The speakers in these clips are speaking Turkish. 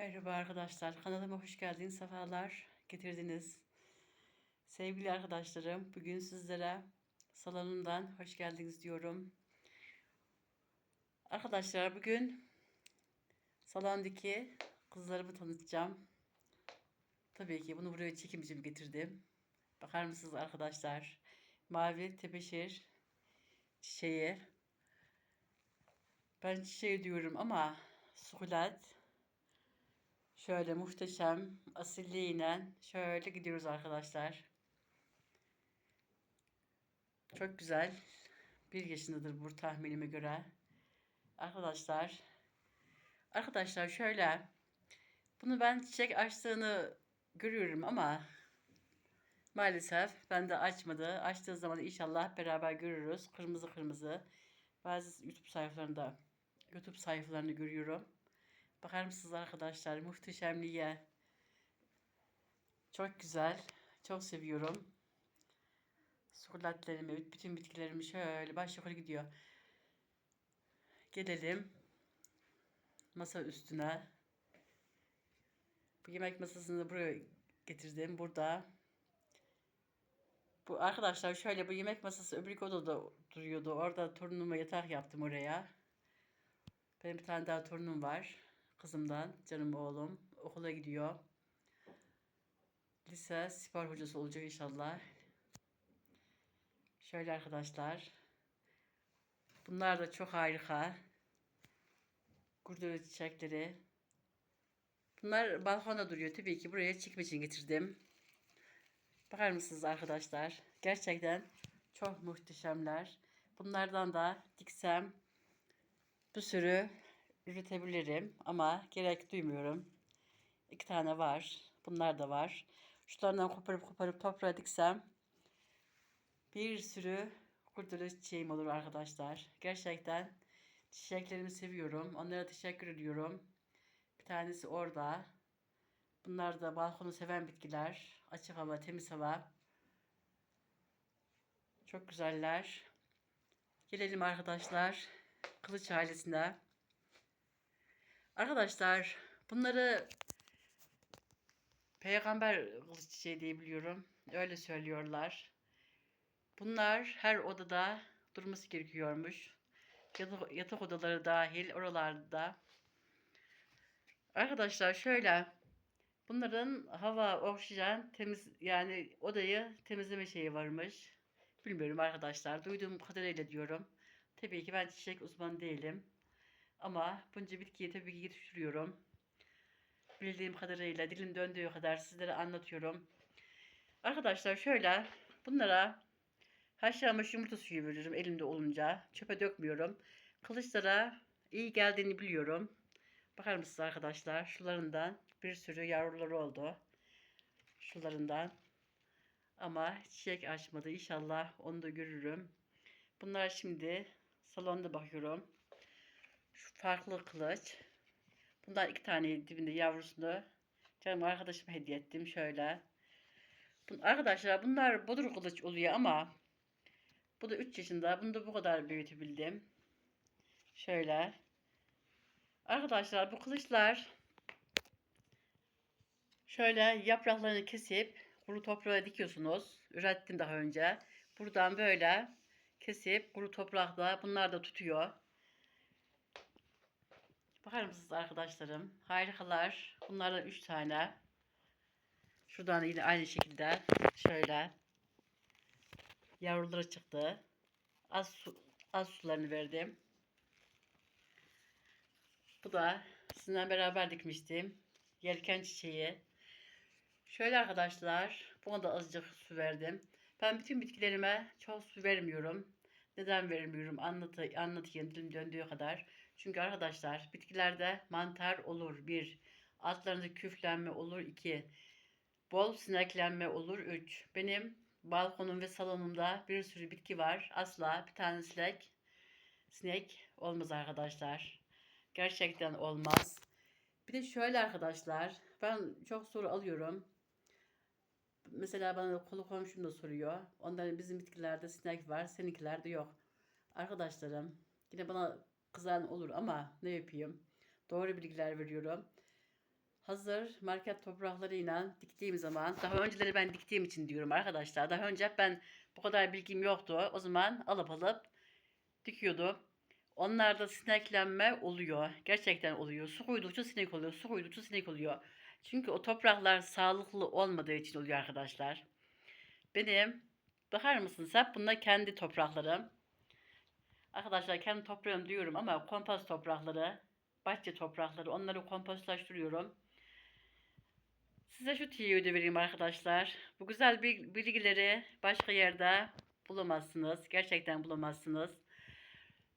Merhaba arkadaşlar, kanalıma hoş geldiniz, sefalar getirdiniz. Sevgili arkadaşlarım, bugün sizlere salonumdan hoş geldiniz diyorum. Arkadaşlar bugün salondaki kızlarımı tanıtacağım. Tabii ki bunu buraya çekim için getirdim. Bakar mısınız arkadaşlar? Mavi tebeşir çiçeği. Ben çiçeği diyorum ama sukulat. Şöyle muhteşem asilliğiyle şöyle gidiyoruz arkadaşlar. Çok güzel. Bir yaşındadır bu tahminime göre. Arkadaşlar. Arkadaşlar şöyle. Bunu ben çiçek açtığını görüyorum ama maalesef ben de açmadı. Açtığı zaman inşallah beraber görürüz. Kırmızı kırmızı. Bazı YouTube sayfalarında YouTube sayfalarını görüyorum. Bakar mısınız arkadaşlar? Muhteşemliğe. Çok güzel. Çok seviyorum. Sukulatlarımı, bütün bitkilerimi şöyle baş yukarı gidiyor. Gelelim masa üstüne. Bu yemek masasını buraya getirdim. Burada. Bu arkadaşlar şöyle bu yemek masası öbür odada duruyordu. Orada torunuma yatak yaptım oraya. Benim bir tane daha torunum var kızımdan, canım oğlum. Okula gidiyor. Lise spor hocası olacak inşallah. Şöyle arkadaşlar. Bunlar da çok harika. Kurdele çiçekleri. Bunlar balkonda duruyor. Tabii ki buraya çekim için getirdim. Bakar mısınız arkadaşlar? Gerçekten çok muhteşemler. Bunlardan da diksem bir sürü üretebilirim ama gerek duymuyorum. İki tane var. Bunlar da var. Şularından koparıp koparıp toprağa diksem bir sürü kurdele çiçeğim olur arkadaşlar. Gerçekten çiçeklerimi seviyorum. Onlara teşekkür ediyorum. Bir tanesi orada. Bunlar da balkonu seven bitkiler. Açık hava, temiz hava. Çok güzeller. Gelelim arkadaşlar. Kılıç ailesine. Arkadaşlar bunları peygamber kılıç çiçeği diye biliyorum. Öyle söylüyorlar. Bunlar her odada durması gerekiyormuş. Yatak, yatak odaları dahil oralarda. Arkadaşlar şöyle bunların hava, oksijen, temiz yani odayı temizleme şeyi varmış. Bilmiyorum arkadaşlar. Duyduğum kadarıyla diyorum. Tabii ki ben çiçek uzmanı değilim. Ama bunca bitkiyi tabii ki yetiştiriyorum. Bildiğim kadarıyla dilim döndüğü kadar sizlere anlatıyorum. Arkadaşlar şöyle bunlara haşlanmış yumurta suyu veriyorum elimde olunca. Çöpe dökmüyorum. Kılıçlara iyi geldiğini biliyorum. Bakar mısınız arkadaşlar? Şularından bir sürü yavruları oldu. Şularından. Ama çiçek açmadı. İnşallah onu da görürüm. Bunlar şimdi salonda bakıyorum. Şu farklı kılıç. Bundan iki tane dibinde yavrusunu canım arkadaşıma hediye ettim şöyle. Bun, arkadaşlar bunlar bodur kılıç oluyor ama bu da 3 yaşında. Bunu da bu kadar büyütebildim. Şöyle. Arkadaşlar bu kılıçlar şöyle yapraklarını kesip kuru toprağa dikiyorsunuz. Ürettim daha önce. Buradan böyle kesip kuru toprakla bunlar da tutuyor. Bakar mısınız arkadaşlarım? Harikalar. Bunlardan 3 tane. Şuradan yine aynı şekilde şöyle yavruları çıktı. Az su, az sularını verdim. Bu da sizinle beraber dikmiştim. Yelken çiçeği. Şöyle arkadaşlar, buna da azıcık su verdim. Ben bütün bitkilerime çok su vermiyorum. Neden vermiyorum anlatı, anlatayım döndüğü kadar. Çünkü arkadaşlar bitkilerde mantar olur bir. Altlarında küflenme olur iki. Bol sineklenme olur üç. Benim balkonum ve salonumda bir sürü bitki var. Asla bir tane sinek, sinek olmaz arkadaşlar. Gerçekten olmaz. Bir de şöyle arkadaşlar. Ben çok soru alıyorum. Mesela bana kolu komşum da soruyor. Onların bizim bitkilerde sinek var. Seninkilerde yok. Arkadaşlarım yine bana kızan olur ama ne yapayım? Doğru bilgiler veriyorum. hazır market topraklarıyla diktiğim zaman daha önceleri ben diktiğim için diyorum arkadaşlar. Daha önce ben bu kadar bilgim yoktu. O zaman alıp alıp dikiyordum. Onlarda sineklenme oluyor. Gerçekten oluyor. Su koydukça sinek oluyor. Su koydukça sinek oluyor. Çünkü o topraklar sağlıklı olmadığı için oluyor arkadaşlar. Benim bakar mısınız hep bunlar kendi topraklarım. Arkadaşlar kendi toprağım diyorum ama kompost toprakları, bahçe toprakları onları kompostlaştırıyorum. Size şu tüyoyu da vereyim arkadaşlar. Bu güzel bil- bilgileri başka yerde bulamazsınız. Gerçekten bulamazsınız.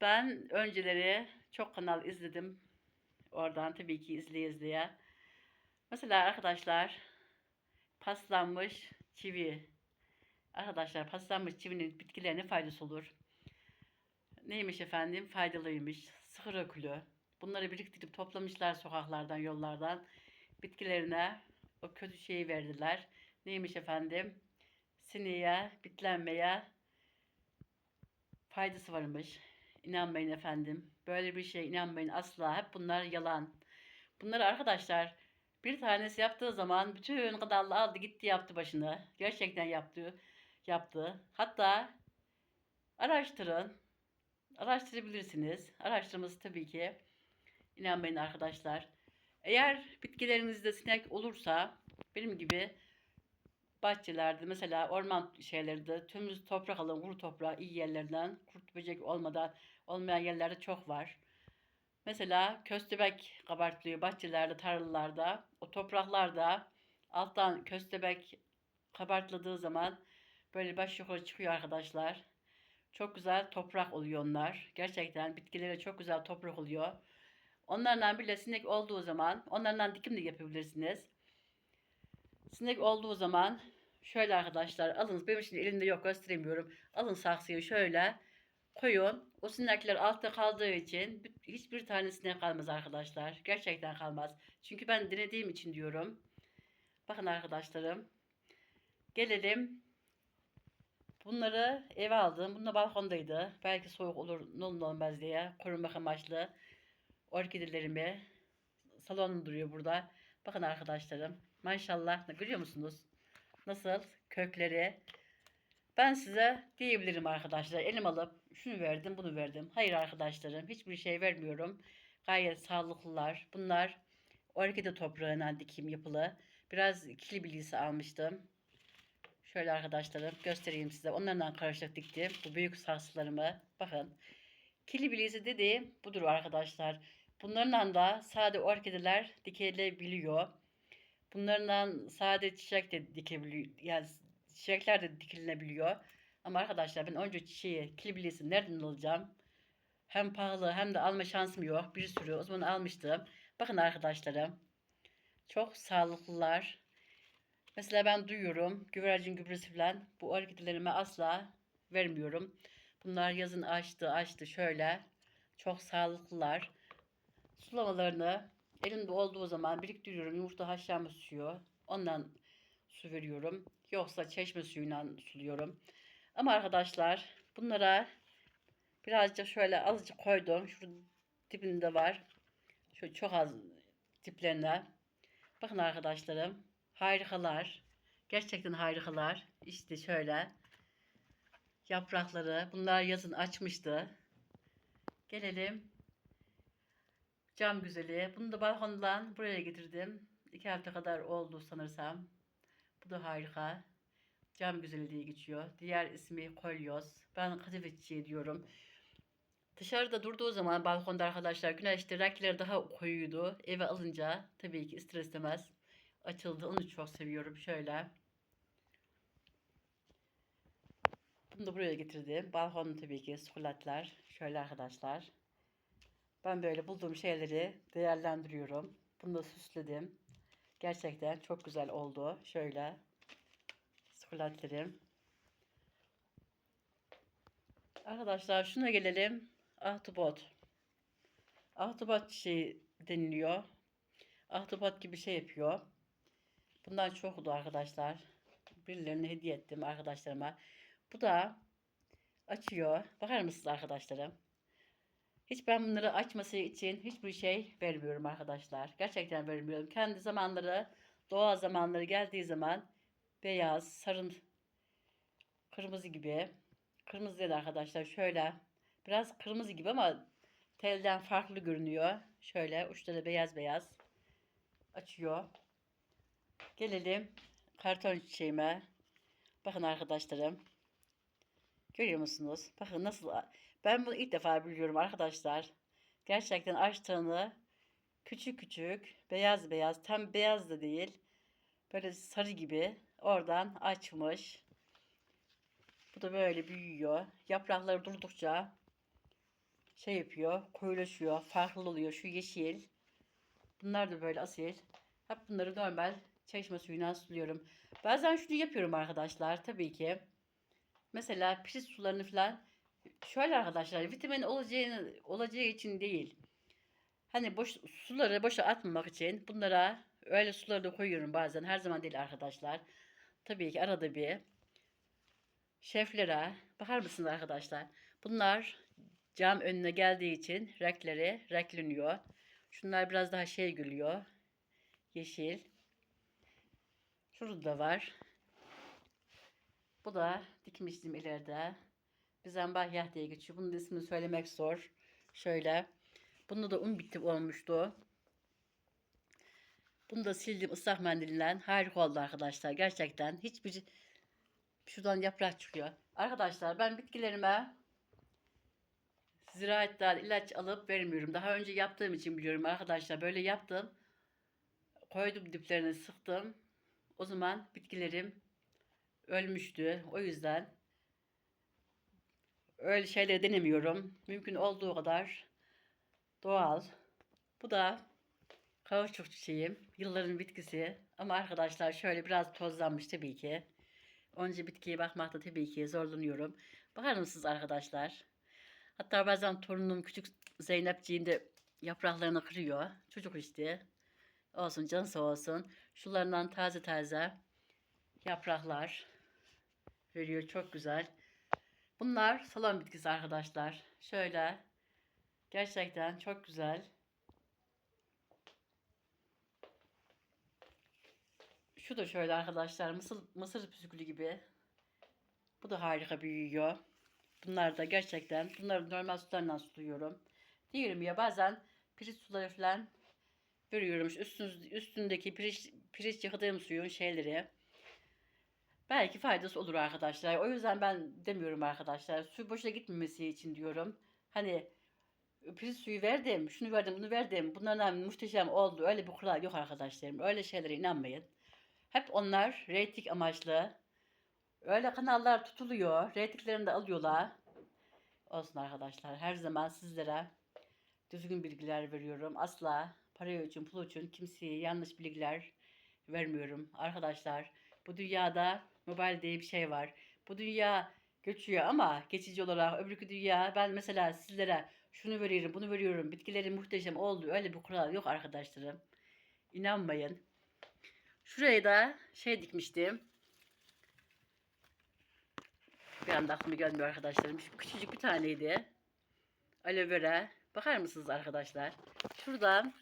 Ben önceleri çok kanal izledim. Oradan tabii ki izleye izleye. Mesela arkadaşlar paslanmış çivi. Arkadaşlar paslanmış çivinin bitkilerine faydası olur. Neymiş efendim? Faydalıymış. Sıkır ökülü. Bunları biriktirip toplamışlar sokaklardan, yollardan. Bitkilerine o kötü şeyi verdiler. Neymiş efendim? Sineye, bitlenmeye faydası varmış. İnanmayın efendim. Böyle bir şeye inanmayın asla. Hep bunlar yalan. Bunları arkadaşlar bir tanesi yaptığı zaman bütün kadallı aldı gitti yaptı başını. Gerçekten yaptı. Yaptı. Hatta araştırın. Araştırabilirsiniz. Araştırması tabii ki. İnanmayın arkadaşlar. Eğer bitkilerinizde sinek olursa benim gibi bahçelerde mesela orman şeylerde tümümüz toprak alın kuru toprağı iyi yerlerden kurt böcek olmadan olmayan yerlerde çok var. Mesela köstebek kabartlıyor bahçelerde tarlalarda o topraklarda alttan köstebek kabartladığı zaman böyle baş yukarı çıkıyor arkadaşlar. Çok güzel toprak oluyor onlar. Gerçekten bitkilere çok güzel toprak oluyor. Onlardan bile sinek olduğu zaman onlardan dikim de yapabilirsiniz. Sinek olduğu zaman şöyle arkadaşlar alın benim şimdi elimde yok gösteremiyorum. Alın saksıyı şöyle koyun. O sinekler altta kaldığı için bir- hiçbir tane sinek kalmaz arkadaşlar. Gerçekten kalmaz. Çünkü ben denediğim için diyorum. Bakın arkadaşlarım. Gelelim. Bunları eve aldım. Bunlar balkondaydı. Belki soğuk olur, ne olur olmaz diye. Korumak amaçlı. Orkidelerimi. Salonum duruyor burada. Bakın arkadaşlarım. Maşallah. Görüyor musunuz? Nasıl? Kökleri. Ben size diyebilirim arkadaşlar. Elim alıp şunu verdim, bunu verdim. Hayır arkadaşlarım. Hiçbir şey vermiyorum. Gayet sağlıklılar. Bunlar orkide toprağından dikim yapılı. Biraz kili bilgisi almıştım. Şöyle arkadaşlarım göstereyim size. Onlardan karışık diktim. Bu büyük saksılarımı. Bakın. Kili bilgisi dediğim budur arkadaşlar. Bunlarla da sade orkideler dikilebiliyor. Bunlardan sade çiçek de dikebiliyor. Yani çiçekler de dikilebiliyor. Ama arkadaşlar ben önce çiçeği, kilibilisi nereden alacağım? Hem pahalı hem de alma şansım yok. Bir sürü o zaman almıştım. Bakın arkadaşlarım. Çok sağlıklılar. Mesela ben duyuyorum güvercin gübresi falan bu orkidelerime asla vermiyorum. Bunlar yazın açtı açtı şöyle. Çok sağlıklılar. Sulamalarını elimde olduğu zaman biriktiriyorum. Yumurta haşlanmış suyu. Ondan su veriyorum. Yoksa çeşme suyuyla suluyorum. Ama arkadaşlar bunlara birazcık şöyle azıcık koydum. Şurada dibinde var. Şu çok az diplerine. Bakın arkadaşlarım. Harikalar. Gerçekten harikalar. İşte şöyle. Yaprakları. Bunlar yazın açmıştı. Gelelim. Cam güzeli. Bunu da balkondan buraya getirdim. İki hafta kadar oldu sanırsam. Bu da harika. Cam güzeli diye geçiyor. Diğer ismi kolyoz. Ben kadife çiçeği diyorum. Dışarıda durduğu zaman balkonda arkadaşlar güneşte renkleri daha koyuydu. Eve alınca tabii ki ister açıldı. Onu çok seviyorum. Şöyle. Bunu da buraya getirdim. Balkonda tabii ki sukulatlar. Şöyle arkadaşlar. Ben böyle bulduğum şeyleri değerlendiriyorum. Bunu da süsledim. Gerçekten çok güzel oldu. Şöyle. Sukulatlarım. Arkadaşlar şuna gelelim. Ahtapot. Ahtapot çiçeği deniliyor. Ahtapot gibi şey yapıyor. Bundan çok oldu arkadaşlar. Birilerine hediye ettim arkadaşlarıma. Bu da açıyor. Bakar mısınız arkadaşlarım? Hiç ben bunları açması için hiçbir şey vermiyorum arkadaşlar. Gerçekten vermiyorum. Kendi zamanları, doğal zamanları geldiği zaman beyaz, sarı, kırmızı gibi. Kırmızı değil arkadaşlar. Şöyle biraz kırmızı gibi ama telden farklı görünüyor. Şöyle uçları beyaz beyaz açıyor. Gelelim karton çiçeğime. Bakın arkadaşlarım. Görüyor musunuz? Bakın nasıl ben bunu ilk defa biliyorum arkadaşlar. Gerçekten açtığını küçük küçük beyaz beyaz tam beyaz da değil. Böyle sarı gibi oradan açmış. Bu da böyle büyüyor. Yaprakları durdukça şey yapıyor, koyulaşıyor, farklı oluyor. Şu yeşil. Bunlar da böyle asil. Hep bunları normal çeşme suyuna suluyorum. Bazen şunu yapıyorum arkadaşlar tabii ki. Mesela pirinç sularını falan şöyle arkadaşlar vitamin olacağı, olacağı için değil. Hani boş suları boşa atmamak için bunlara öyle suları da koyuyorum bazen. Her zaman değil arkadaşlar. Tabii ki arada bir. Şeflere bakar mısınız arkadaşlar? Bunlar cam önüne geldiği için renkleri renkleniyor. Şunlar biraz daha şey gülüyor. Yeşil. Şurada da var. Bu da dikmiştim ileride. Bizambahya diye geçiyor. Bunun ismini söylemek zor. Şöyle. Bunda da un bitti olmuştu. Bunu da sildim ıslak mendille. Harika oldu arkadaşlar. Gerçekten hiçbir şuradan yaprak çıkıyor. Arkadaşlar ben bitkilerime ziraatten ilaç alıp vermiyorum. Daha önce yaptığım için biliyorum arkadaşlar. Böyle yaptım. Koydum diplerine sıktım. O zaman bitkilerim ölmüştü. O yüzden öyle şeyleri denemiyorum. Mümkün olduğu kadar doğal. Bu da kauçuk çiçeğim. Yılların bitkisi. Ama arkadaşlar şöyle biraz tozlanmış tabii ki. Onca bitkiye bakmakta tabii ki zorlanıyorum. Bakar mısınız arkadaşlar? Hatta bazen torunum küçük Zeynepciğim de yapraklarını kırıyor. Çocuk işte. Olsun canı sağ olsun. Şularından taze taze yapraklar veriyor. Çok güzel. Bunlar salon bitkisi arkadaşlar. Şöyle. Gerçekten çok güzel. Şu da şöyle arkadaşlar. Mısır, mısır püskülü gibi. Bu da harika büyüyor. Bunlar da gerçekten. Bunları normal sularla suluyorum. Diyorum ya bazen pirinç suları falan veriyormuş. Üstünüz, üstündeki pirinç, pirinç yıkadığım suyun şeyleri. Belki faydası olur arkadaşlar. O yüzden ben demiyorum arkadaşlar. Su boşa gitmemesi için diyorum. Hani pirinç suyu verdim, şunu verdim, bunu verdim. Bunlardan muhteşem oldu. Öyle bir kural yok arkadaşlarım. Öyle şeylere inanmayın. Hep onlar reyting amaçlı. Öyle kanallar tutuluyor. Reytinglerini de alıyorlar. Olsun arkadaşlar. Her zaman sizlere düzgün bilgiler veriyorum. Asla para için, pul için kimseye yanlış bilgiler vermiyorum. Arkadaşlar bu dünyada mobil diye bir şey var. Bu dünya geçiyor ama geçici olarak öbürkü dünya ben mesela sizlere şunu veriyorum, bunu veriyorum. Bitkilerin muhteşem oldu. Öyle bir kural yok arkadaşlarım. İnanmayın. Şuraya da şey dikmiştim. Bir anda aklıma gelmiyor arkadaşlarım. Şu küçücük bir taneydi. Aloe vera. Bakar mısınız arkadaşlar? Şuradan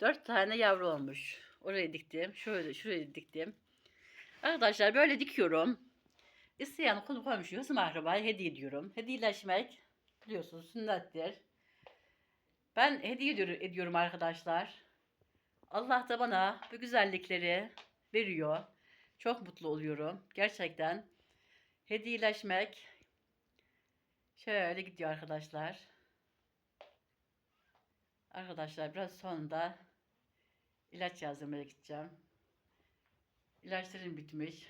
dört tane yavru olmuş. Oraya diktim. Şöyle şuraya diktim. Arkadaşlar böyle dikiyorum. İsteyen konu komşu, hısım akrabaya hediye ediyorum. Hediyeleşmek biliyorsunuz sünnettir. Ben hediye ediyorum arkadaşlar. Allah da bana bu güzellikleri veriyor. Çok mutlu oluyorum. Gerçekten hediyeleşmek şöyle gidiyor arkadaşlar. Arkadaşlar biraz sonunda ilaç yazdırmaya gideceğim. İlaçlarım bitmiş.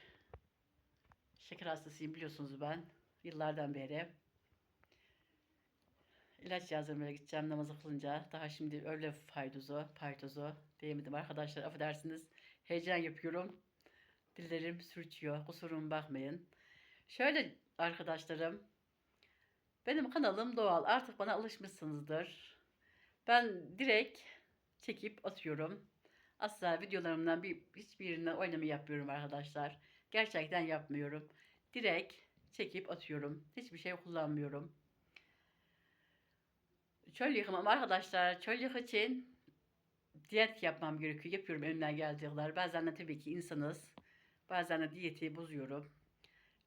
Şeker hastasıyım biliyorsunuz ben. Yıllardan beri. İlaç yazdırmaya gideceğim namazı kılınca. Daha şimdi öyle faydozu, paytozu diyemedim arkadaşlar. Affedersiniz. Heyecan yapıyorum. Dillerim sürçüyor. Kusurum bakmayın. Şöyle arkadaşlarım. Benim kanalım doğal. Artık bana alışmışsınızdır. Ben direkt çekip atıyorum. Asla videolarımdan bir, hiçbirinden oynama yapıyorum arkadaşlar. Gerçekten yapmıyorum. Direkt çekip atıyorum. Hiçbir şey kullanmıyorum. Çöl yıkamam arkadaşlar. Çöl yıkı için diyet yapmam gerekiyor. Yapıyorum elimden geldiği. Bazen de tabii ki insanız. Bazen de diyeti bozuyorum.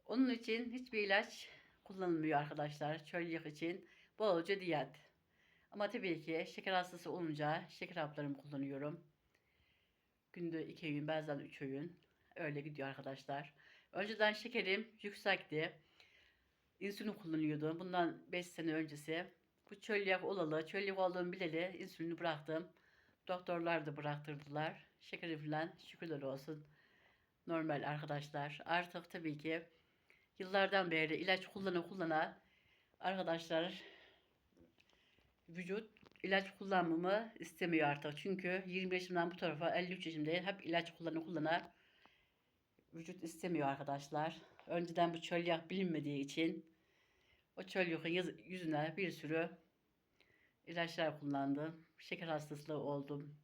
Onun için hiçbir ilaç kullanılmıyor arkadaşlar. Çöl yıkı için bolca diyet. Ama tabii ki şeker hastası olunca şeker haplarımı kullanıyorum. Günde iki öğün bazen üç öğün. Öyle gidiyor arkadaşlar. Önceden şekerim yüksekti. İnsülin kullanıyordum. Bundan 5 sene öncesi. Bu çölyak olalı, çölyak olduğumu bileli insülini bıraktım. Doktorlar da bıraktırdılar. Şekeri falan şükürler olsun. Normal arkadaşlar. Artık tabii ki yıllardan beri ilaç kullana kullana arkadaşlar vücut ilaç kullanmamı istemiyor artık. Çünkü 20 yaşımdan bu tarafa 53 yaşımdayım. Hep ilaç kullana kullana vücut istemiyor arkadaşlar. Önceden bu çölyak bilinmediği için o çölyakın yüzüne bir sürü ilaçlar kullandım. Şeker hastası oldum.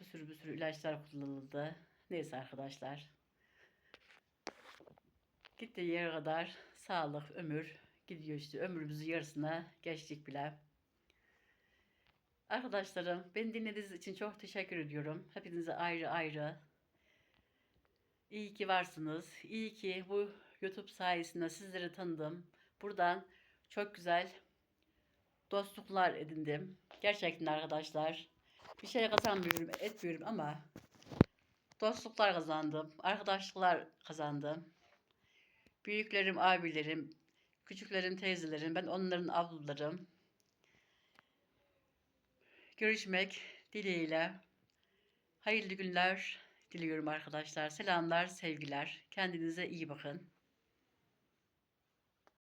Bir sürü bir sürü ilaçlar kullanıldı. Neyse arkadaşlar. Gittiği yere kadar sağlık, ömür gidiyor işte. Ömrümüzün yarısına geçtik bile. Arkadaşlarım beni dinlediğiniz için çok teşekkür ediyorum. Hepinize ayrı ayrı. İyi ki varsınız. İyi ki bu YouTube sayesinde sizleri tanıdım. Buradan çok güzel dostluklar edindim. Gerçekten arkadaşlar. Bir şey kazanmıyorum, etmiyorum ama dostluklar kazandım. Arkadaşlıklar kazandım. Büyüklerim, abilerim, küçüklerim, teyzelerim, ben onların ablalarım. Görüşmek dileğiyle. Hayırlı günler diliyorum arkadaşlar. Selamlar, sevgiler. Kendinize iyi bakın.